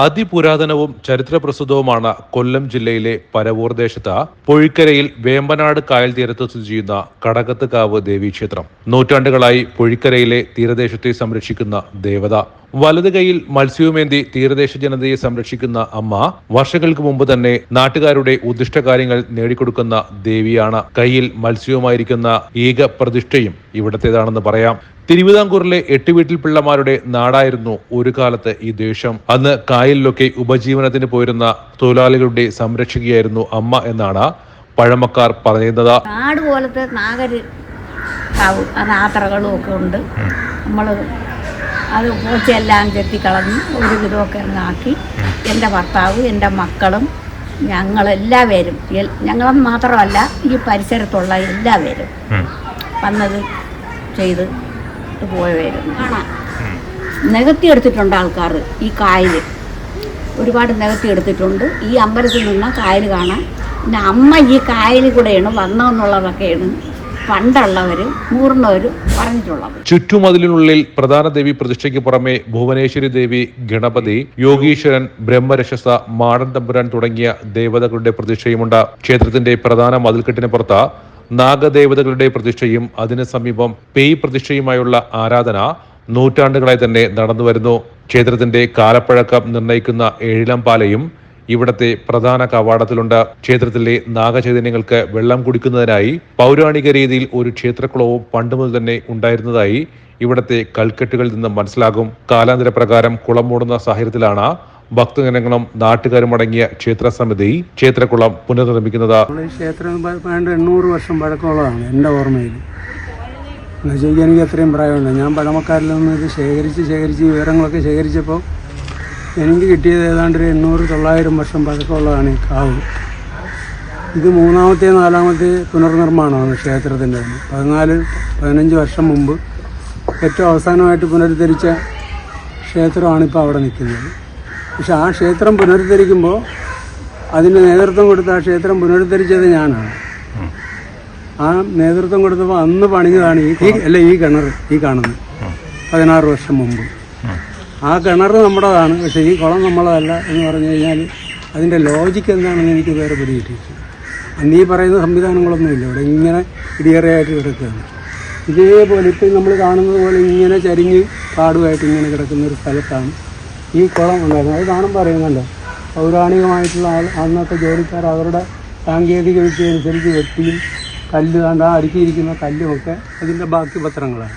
അതിപുരാതനവും ചരിത്രപ്രസിദ്ധവുമാണ് കൊല്ലം ജില്ലയിലെ പരവൂർ ദേശത്ത് പൊഴിക്കരയിൽ വേമ്പനാട് കായൽ തീരത്ത് സ്ഥിതി ചെയ്യുന്ന കടകത്ത് കാവ് ദേവീക്ഷേത്രം. നൂറ്റാണ്ടുകളായി പൊഴിക്കരയിലെ തീരദേശത്തെ സംരക്ഷിക്കുന്ന ദേവത. വലത് കൈയിൽ മത്സ്യവുമേന്തി തീരദേശ ജനതയെ സംരക്ഷിക്കുന്ന അമ്മ വർഷങ്ങൾക്ക് മുമ്പ് തന്നെ നാട്ടുകാരുടെ ഉദ്ദിഷ്ട കാര്യങ്ങൾ നേടിക്കൊടുക്കുന്ന ദേവിയാണ്. കയ്യിൽ മത്സ്യവുമായിരിക്കുന്ന ഏക പ്രതിഷ്ഠയും ഇവിടത്തേതാണെന്ന് പറയാം. തിരുവിതാംകൂറിലെ എട്ട് വീട്ടിൽ പിള്ളമാരുടെ നാടായിരുന്നു ഒരു കാലത്ത് ഈ ദേശം. അന്ന് കായലിലൊക്കെ ഉപജീവനത്തിന് പോയിരുന്ന തൊഴിലാളികളുടെ സംരക്ഷകയായിരുന്നു അമ്മ എന്നാണ് പഴമക്കാർ പറയുന്നത്. നാട് പോലത്തെ നാഗര് ആ നാത്രകളും ഒക്കെ ഉണ്ട്. നമ്മൾ അത് പൂച്ചയെല്ലാം ചെത്തിക്കളഞ്ഞ് ഒരു വിധമൊക്കെ ആക്കി. എന്റെ ഭർത്താവ് എന്റെ മക്കളും ഞങ്ങളെല്ലാവരും ഞങ്ങളെന്ന് മാത്രമല്ല ഈ പരിസരത്തുള്ള എല്ലാവരും വന്നത് ചെയ്ത് പോയവരും കാണാം നികത്തിയെടുത്തിട്ടുണ്ട് ആൾക്കാർ ഈ കായൽ ഒരുപാട് നികത്തിയെടുത്തിട്ടുണ്ട് ഈ അമ്പലത്തിൽ നിന്ന് കായൽ കാണാൻ. പിന്നെ അമ്മ ഈ കായലിൽ കൂടെയാണ് വന്നതെന്നുള്ളതൊക്കെയാണ് പറഞ്ഞിട്ടുള്ളത്. ചുറ്റുമതിലിനുള്ളിൽ പ്രധാന ദേവി പ്രതിഷ്ഠയ്ക്ക് പുറമെ ഭുവനേശ്വരി ദേവി ഗണപതി യോഗീശ്വരൻ ബ്രഹ്മരക്ഷസ മാടൻ തമ്പുരാൻ തുടങ്ങിയ ദേവതകളുടെ പ്രതിഷ്ഠയുമുണ്ട്. ക്ഷേത്രത്തിന്റെ പ്രധാന മതിൽക്കെട്ടിന് പുറത്ത് നാഗദേവതകളുടെ പ്രതിഷ്ഠയും അതിനു സമീപം പേയ് പ്രതിഷ്ഠയുമായുള്ള ആരാധന നൂറ്റാണ്ടുകളായി തന്നെ നടന്നുവരുന്നു. ക്ഷേത്രത്തിന്റെ കാലപ്പഴക്കം നിർണയിക്കുന്ന ഏഴിലം പാലയും ഇവിടത്തെ പ്രധാന കവാടത്തിലുണ്ട്. ക്ഷേത്രത്തിലെ നാഗചൈതന്യങ്ങൾക്ക് വെള്ളം കുടിക്കുന്നതിനായി പൗരാണിക രീതിയിൽ ഒരു ക്ഷേത്രക്കുളവും പണ്ട് മുതൽ തന്നെ ഉണ്ടായിരുന്നതായി ഇവിടത്തെ കൽക്കെട്ടുകളിൽ നിന്ന് മനസ്സിലാകും. കാലാന്തര പ്രകാരം കുളം മൂടുന്ന സാഹചര്യത്തിലാണ് ഭക്തജനങ്ങളും നാട്ടുകാരും അടങ്ങിയ ക്ഷേത്ര സമിതി ക്ഷേത്രക്കുളം പുനർനിർമ്മിക്കുന്നത്. ക്ഷേത്രം പണ്ട് എണ്ണൂറ് വർഷം പഴക്കമുള്ളതാണ് എന്റെ ഓർമ്മയിൽ. എന്ന് വെച്ചാൽ എനിക്ക് അത്രയും പ്രായമുണ്ട് ഞാൻ പഴമക്കാരിൽ നിന്ന് ഇത് ശേഖരിച്ച് ശേഖരിച്ച് വിവരങ്ങളൊക്കെ ശേഖരിച്ചപ്പോൾ എനിക്ക് കിട്ടിയത് ഏതാണ്ട് ഒരു എണ്ണൂറ് തൊള്ളായിരം വർഷം പഴക്കമുള്ളതാണ് ഈ കാവ്. ഇത് മൂന്നാമത്തെ നാലാമത്തെ പുനർനിർമ്മാണമാണ് ക്ഷേത്രത്തിന്റെ പതിനാല് പതിനഞ്ച് വർഷം മുമ്പ് ഏറ്റവും അവസാനമായിട്ട് പുനരുദ്ധരിച്ച ക്ഷേത്രമാണ് ഇപ്പോൾ അവിടെ നിൽക്കുന്നത്. പക്ഷെ ആ ക്ഷേത്രം പുനരുദ്ധരിക്കുമ്പോൾ അതിന് നേതൃത്വം കൊടുത്ത ആ ക്ഷേത്രം പുനരുദ്ധരിച്ചത് ഞാനാണ്. ആ നേതൃത്വം കൊടുത്തപ്പോൾ അന്ന് പണിഞ്ഞതാണ് ഈ ഈ- അല്ല ഈ കിണർ ഈ കാണുന്നത്. പതിനാറ് വർഷം മുമ്പ്. ആ കിണർ നമ്മുടേതാണ്. പക്ഷേ ഈ കുളം നമ്മളതല്ല എന്ന് പറഞ്ഞു കഴിഞ്ഞാൽ അതിന്റെ ലോജിക്ക് എന്താണെന്ന് എനിക്ക് വേറെ പിടികിട്ടിയിട്ടില്ല അന്ന് ഈ പറയുന്ന സംവിധാനങ്ങളൊന്നുമില്ല. ഇവിടെ ഇങ്ങനെ ഇടിയറയായിട്ട് കിടക്കുകയാണ്. ഇതേപോലെ ഇപ്പം നമ്മൾ കാണുന്നത് പോലെ ഇങ്ങനെ ചരിഞ്ഞ് കാടുമായിട്ട് ഇങ്ങനെ കിടക്കുന്ന ഒരു സ്ഥലത്താണ് ഈ കുളം ഉണ്ടായിരുന്നത്. അത് കാണുമ്പോൾ അറിയുന്നുണ്ട് പൗരാണികമായിട്ടുള്ള ആൾ അന്നത്തെ ജോലിക്കാർ അവരുടെ സാങ്കേതിക വിദ്യ അനുസരിച്ച് വെട്ടിയും കല്ല് കണ്ട അടുക്കിയിരിക്കുന്ന കല്ലുമൊക്കെ അതിന്റെ ബാക്കി പത്രങ്ങളാണ്.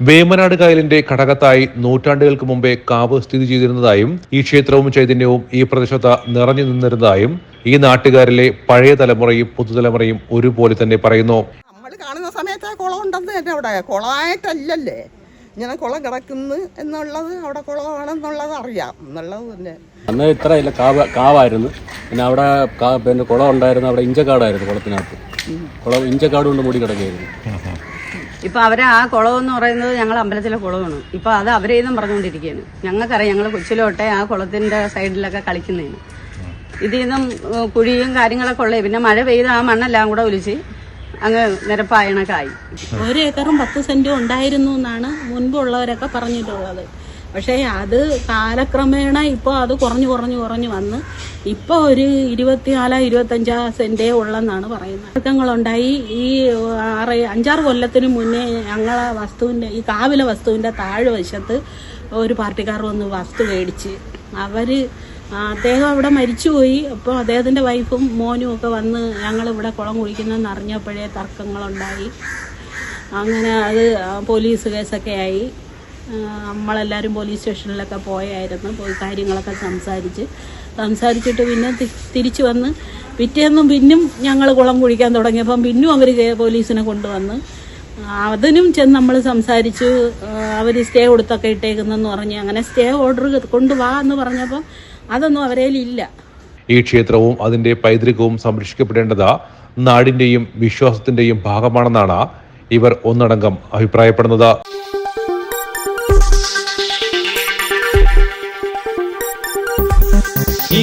വേമനാട് കായലിന്റെ ഘടകത്തായി നൂറ്റാണ്ടുകൾക്ക് മുമ്പേ കാവ് സ്ഥിതി ചെയ്തിരുന്നതായും ഈ ക്ഷേത്രവും ചൈതന്യവും ഈ പ്രദേശത്ത് നിറഞ്ഞു നിന്നിരുന്നതായും ഈ നാട്ടുകാരിലെ പഴയ തലമുറയും പുതുതലമുറയും ഒരുപോലെ തന്നെ പറയുന്നു. നമ്മൾ കാണുന്ന സമയത്ത് കുളം ഉണ്ടെന്ന് തന്നെ അവിടെ. കുളമായിട്ടല്ലല്ലേ? ഇങ്ങനെ കുളം കിടക്കുന്നു എന്നുള്ളത് അവിടെ കുളമാണെന്നുള്ളത് അറിയാം. എന്നുള്ളത് തന്നെ. അന്ന് ഇത്ര ഇല്ല കാവ് കാവായിരുന്നു. പിന്നെ അവിടെ പിന്നെ കുളം ഉണ്ടായിരുന്നു. അവിടെ ഇഞ്ചക്കാടായിരുന്നു കുളത്തിനകത്ത്. കുളം ഇഞ്ചക്കാട് കൊണ്ട് മൂടി കിടക്കുകയായിരുന്നു. ഇപ്പൊ അവരെ ആ കുളം എന്ന് പറയുന്നത് ഞങ്ങൾ അമ്പലത്തിലെ കുളമാണ്. ഇപ്പൊ അത് അവരേതും പറഞ്ഞുകൊണ്ടിരിക്കുകയാണ്. ഞങ്ങൾക്കറിയാം ഞങ്ങൾ കൊച്ചിലോട്ടെ ആ കുളത്തിന്റെ സൈഡിലൊക്കെ കളിക്കുന്നതിന്. ഇതിൽ നിന്നും കുഴിയും കാര്യങ്ങളൊക്കെ ഉള്ളത് പിന്നെ മഴ പെയ്ത് ആ മണ്ണെല്ലാം കൂടെ ഒലിച്ച് അങ്ങ് നിരപ്പായണക്കായി. ഒരു ഏക്കറും പത്ത് സെന്റും ഉണ്ടായിരുന്നു എന്നാണ് മുൻപുള്ളവരൊക്കെ പറഞ്ഞിട്ടുള്ളത്. പക്ഷേ അത് കാലക്രമേണ ഇപ്പോൾ അത് കുറഞ്ഞു കുറഞ്ഞു കുറഞ്ഞു വന്ന് ഇപ്പോൾ ഒരു ഇരുപത്തിനാല് ഇരുപത്തഞ്ചാ സെന്റേ ഉള്ളെന്നാണ് പറയുന്നത്. തർക്കങ്ങളുണ്ടായി ഈ ആറ് അഞ്ചാറ് കൊല്ലത്തിന് മുന്നേ ഞങ്ങളെ വസ്തുവിന്റെ ഈ കാവിലെ വസ്തുവിന്റെ താഴ്വശത്ത് ഒരു പാർട്ടിക്കാർ വന്ന് വസ്തു മേടിച്ച് അവർ ആ, അദ്ദേഹം അവിടെ മരിച്ചുപോയി. അപ്പോൾ അദ്ദേഹത്തിന്റെ വൈഫും മോനും ഒക്കെ വന്ന് ഞങ്ങൾ ഇവിടെ കുളം കുഴിക്കുന്നതെന്ന് അറിഞ്ഞപ്പോഴേ തർക്കങ്ങളുണ്ടായി. അങ്ങനെ അത് പോലീസ് കേസൊക്കെ ആയി. നമ്മളെല്ലാവരും പോലീസ് സ്റ്റേഷനിലൊക്കെ പോയായിരുന്നു. പോയി കാര്യങ്ങളൊക്കെ സംസാരിച്ച്. സംസാരിച്ചിട്ട് പിന്നെ തിരിച്ചു വന്ന് പിറ്റേന്നും പിന്നും ഞങ്ങൾ കുളം കുഴിക്കാൻ തുടങ്ങിയപ്പം പിന്നും അവർ പോലീസിനെ കൊണ്ടുവന്ന്. അതിനും ചെന്ന് നമ്മൾ സംസാരിച്ചു. അവർ സ്റ്റേ കൊടുത്തൊക്കെ ഇട്ടേക്കുന്നെന്ന് പറഞ്ഞ് അങ്ങനെ സ്റ്റേ ഓർഡർ കൊണ്ടുവാ എന്ന് പറഞ്ഞപ്പം അതൊന്നും അവരേലില്ല ഈ ക്ഷേത്രവും അതിന്റെ പൈതൃകവും സംരക്ഷിക്കപ്പെടേണ്ടത് നാടിന്റെയും വിശ്വാസത്തിന്റെയും ഭാഗമാണെന്നാണ് ഇവർ ഒന്നടങ്കം അഭിപ്രായപ്പെടുന്നത്.